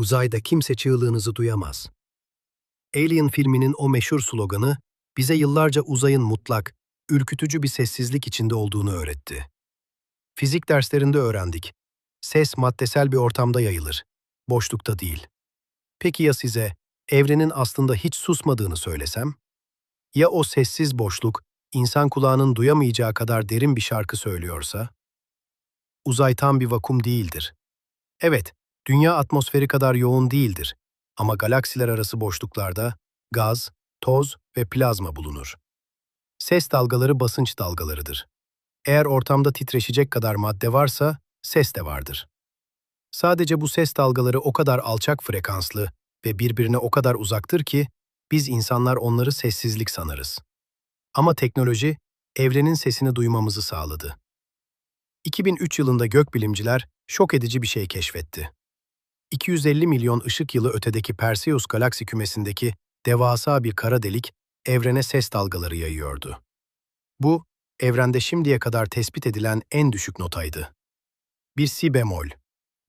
Uzayda kimse çığlığınızı duyamaz. Alien filminin o meşhur sloganı bize yıllarca uzayın mutlak, ürkütücü bir sessizlik içinde olduğunu öğretti. Fizik derslerinde öğrendik. Ses maddesel bir ortamda yayılır, boşlukta değil. Peki ya size evrenin aslında hiç susmadığını söylesem? Ya o sessiz boşluk insan kulağının duyamayacağı kadar derin bir şarkı söylüyorsa? Uzay tam bir vakum değildir. Evet, dünya atmosferi kadar yoğun değildir ama galaksiler arası boşluklarda gaz, toz ve plazma bulunur. Ses dalgaları basınç dalgalarıdır. Eğer ortamda titreşecek kadar madde varsa ses de vardır. Sadece bu ses dalgaları o kadar alçak frekanslı ve birbirine o kadar uzaktır ki biz insanlar onları sessizlik sanırız. Ama teknoloji evrenin sesini duymamızı sağladı. 2003 yılında gökbilimciler şok edici bir şey keşfetti. 250 milyon ışık yılı ötedeki Perseus galaksi kümesindeki devasa bir kara delik evrene ses dalgaları yayıyordu. Bu, evrende şimdiye kadar tespit edilen en düşük notaydı. Bir si bemol.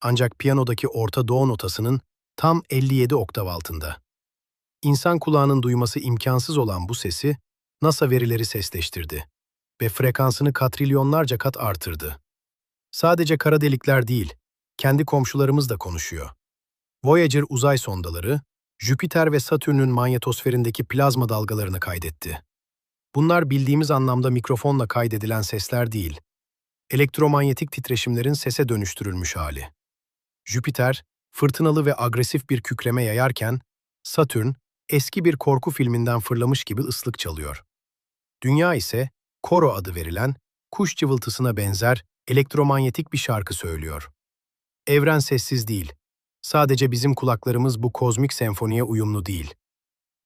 Ancak piyanodaki orta do notasının tam 57 oktav altında. İnsan kulağının duyması imkansız olan bu sesi NASA verileri sesleştirdi ve frekansını katrilyonlarca kat artırdı. Sadece kara delikler değil, kendi komşularımız da konuşuyor. Voyager uzay sondaları, Jüpiter ve Satürn'ün manyetosferindeki plazma dalgalarını kaydetti. Bunlar bildiğimiz anlamda mikrofonla kaydedilen sesler değil, elektromanyetik titreşimlerin sese dönüştürülmüş hali. Jüpiter, fırtınalı ve agresif bir kükreme yayarken, Satürn, eski bir korku filminden fırlamış gibi ıslık çalıyor. Dünya ise, koro adı verilen, kuş cıvıltısına benzer elektromanyetik bir şarkı söylüyor. Evren sessiz değil. Sadece bizim kulaklarımız bu kozmik senfoniye uyumlu değil.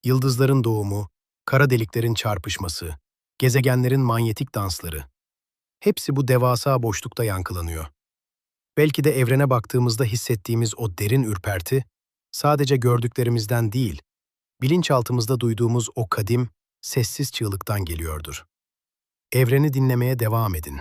Yıldızların doğumu, kara deliklerin çarpışması, gezegenlerin manyetik dansları. Hepsi bu devasa boşlukta yankılanıyor. Belki de evrene baktığımızda hissettiğimiz o derin ürperti, sadece gördüklerimizden değil, bilinçaltımızda duyduğumuz o kadim, sessiz çığlıktan geliyordur. Evreni dinlemeye devam edin.